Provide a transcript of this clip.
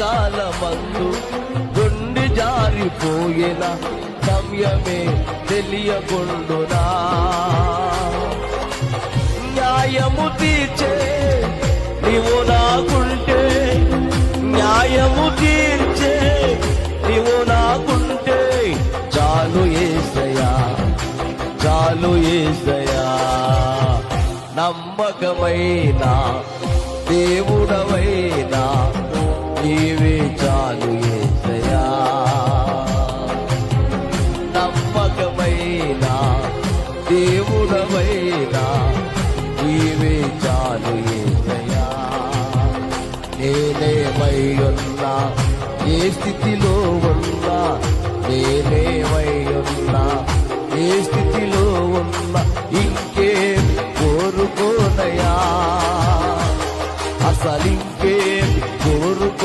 కాలమందు గుండి జారిపోయిన సమయమే తెలియకుండునా? న్యాయము తీర్చే నీవు నాకుంటే న్యాయము తీర్చే నీవు నాకుంటే చాలు ఏసయా చాలు ఏసయా నమ్మకమైన నీవే చాలు ఏసయా నమ్మకమైన దేవుడవైనా నీవే చాలు ఏసయా నేనేమై ఉన్నా ఏ స్థితిలో ఉన్నా నేనేమై ఉన్నా ఏ స్థితిలో ఉన్నా ఇంకేం కోరుకోనయా. అసలు కోరుకో